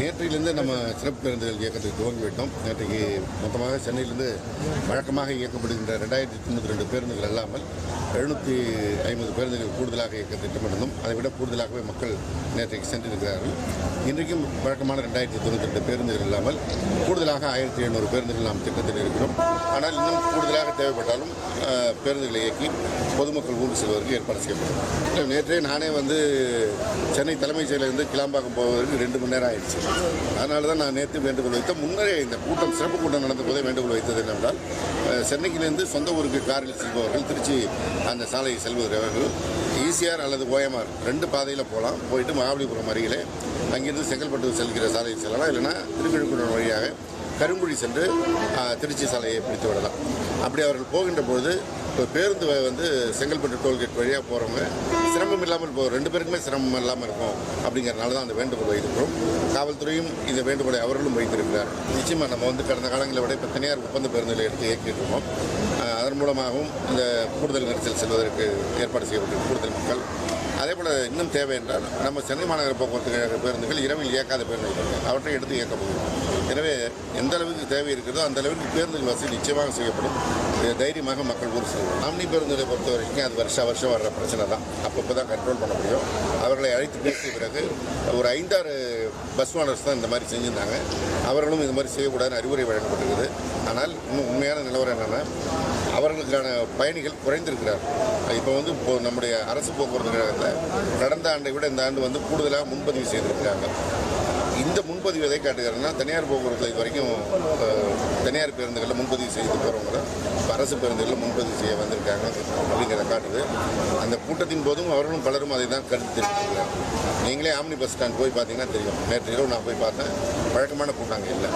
நேற்றையிலிருந்து நம்ம சிறப்பு பேருந்துகள் இயக்கத்தை துவங்கிவிட்டோம். நேற்றைக்கு மொத்தமாக சென்னையிலிருந்து வழக்கமாக இயக்கப்படுகின்ற ரெண்டாயிரத்தி தொண்ணூற்றி ரெண்டு பேருந்துகள் அல்லாமல் எழுநூற்றி ஐம்பது பேருந்துகள் கூடுதலாக இயக்க திட்டமிட்டிருந்தோம். அதை விட கூடுதலாகவே மக்கள் நேற்றைக்கு சென்றிருக்கிறார்கள். இன்றைக்கும் வழக்கமான ரெண்டாயிரத்தி தொண்ணூற்றி ரெண்டு பேருந்துகள் இல்லாமல் கூடுதலாக ஆயிரத்தி எழுநூறு பேருந்துகள் நாம் திட்டத்தில் இருக்கிறோம். ஆனால் இன்னும் கூடுதலாக தேவைப்பட்டாலும் பேருந்துகளை இயக்கி பொதுமக்கள் ஊர் செல்வதற்கு ஏற்பாடு செய்யப்படும் நேற்றே நானே வந்து சென்னை தலைமைச் செயலிருந்து கிளாம்பாக்கம் போவதற்கு ரெண்டு மணி நேரம் ஆயிடுச்சு. அதனால தான் நான் நேற்று வேண்டுகோள் வைத்தேன் முன்னரே இந்த கூட்டம் சிறப்பு கூட்டம் நடந்த போதே வேண்டுகோள் வைத்தது என்னவென்றால் அஹ், சென்னையிலிருந்து சொந்த ஊருக்கு காரில் செல்பவர்கள் திருச்சி அந்த சாலையை செல்பவர்கள் ஈசிஆர் அல்லது ஓஎம்ஆர் ரெண்டு பாதையில் போகலாம். போயிட்டு மகாபலிபுரம் அருகிலே அங்கிருந்து செங்கல்பட்டு செல்கிற சாலையில் செல்லலாம். இல்லைன்னா திருக்கழுக்குடன் வழியாக கருங்குழி சென்று திருச்சி சாலையை பிடித்து விடலாம். அப்படி அவர்கள் போகின்ற பொழுது இப்போ பேருந்து வந்து செங்கல்பட்டு டோல்கேட் வழியாக போகிறவங்க சிரமம் இல்லாமல் போ ரெண்டு பேருக்குமே சிரமம் இல்லாமல் இருக்கும் அப்படிங்கிறனால தான் அந்த வேண்டுகோள் வைத்திருக்கிறோம். காவல்துறையும் இந்த வேண்டுகோளை அவர்களும் வைத்திருக்கிறார். நிச்சயமாக நம்ம வந்து கடந்த காலங்களை விட இப்போ தனியார் ஒப்பந்த பேருந்துகளை எடுத்து இயக்கிட்டு இருக்கோம் அதன் மூலமாகவும் இந்த கூடுதல் நெரிசல் செல்வதற்கு ஏற்பாடு செய்யப்பட்டிருக்கு கூடுதல் மக்கள். அதே போல் இன்னும் தேவை என்றால் நம்ம சென்னை மாநகர போக்குவரத்து கழக பேருந்துகள் இரவில் இயக்காத பேருந்துகள் அவற்றை எடுத்து இயக்க போகிறோம் எனவே எந்த அளவுக்கு தேவை இருக்கிறதோ அந்த அளவுக்கு பேருந்துகள் வசதி நிச்சயமாக செய்யப்படும். இது தைரியமாக மக்கள் ஊர் ஆம்னி பேருந்துகளை பொறுத்த வரைக்கும் அது வருஷம் வருஷம் வர்ற பிரச்சனை தான். அப்பப்போ தான் கண்ட்ரோல் பண்ண முடியும். அவர்களை அழைத்து பேசிய பிறகு ஒரு ஐந்தாறு பஸ் ஓனர்ஸ் தான் இந்த மாதிரி செஞ்சுருந்தாங்க. அவர்களும் இந்த மாதிரி செய்யக்கூடாதுன்னு அறிவுரை வழங்கப்பட்டிருக்குது. ஆனால் இன்னும் உண்மையான நிலவரம் என்னென்னா அவர்களுக்கான பயணிகள் குறைந்திருக்கிறார் இப்போ வந்து இப்போ நம்முடைய அரசு போக்குவரத்து கழகத்தில் கடந்த ஆண்டை விட இந்த ஆண்டு வந்து கூடுதலாக முன்பதிவு செய்திருக்கிறாங்க. இந்த முன்பதிவு எதை காட்டுகிறேன்னா தனியார் போக்குவரத்தில் இது வரைக்கும் தனியார் பேருந்துகளில் முன்பதிவு செய்து போகிறவங்க அரசு பேருந்துகளில் முன்பதிவு செய்ய வந்திருக்காங்க அப்படிங்கிறத காட்டுது. அந்த கூட்டத்தின் போதும் அவர்களும் பலரும் அதை தான் கருத்து தெரிவிக்கிறார்கள் நீங்களே ஆம்னி பஸ் ஸ்டாண்ட் போய் பார்த்தீங்கன்னா தெரியும். நேற்று இரவு நான் போய் பார்த்தேன். வழக்கமான கூட்டம் அங்கே இல்லை.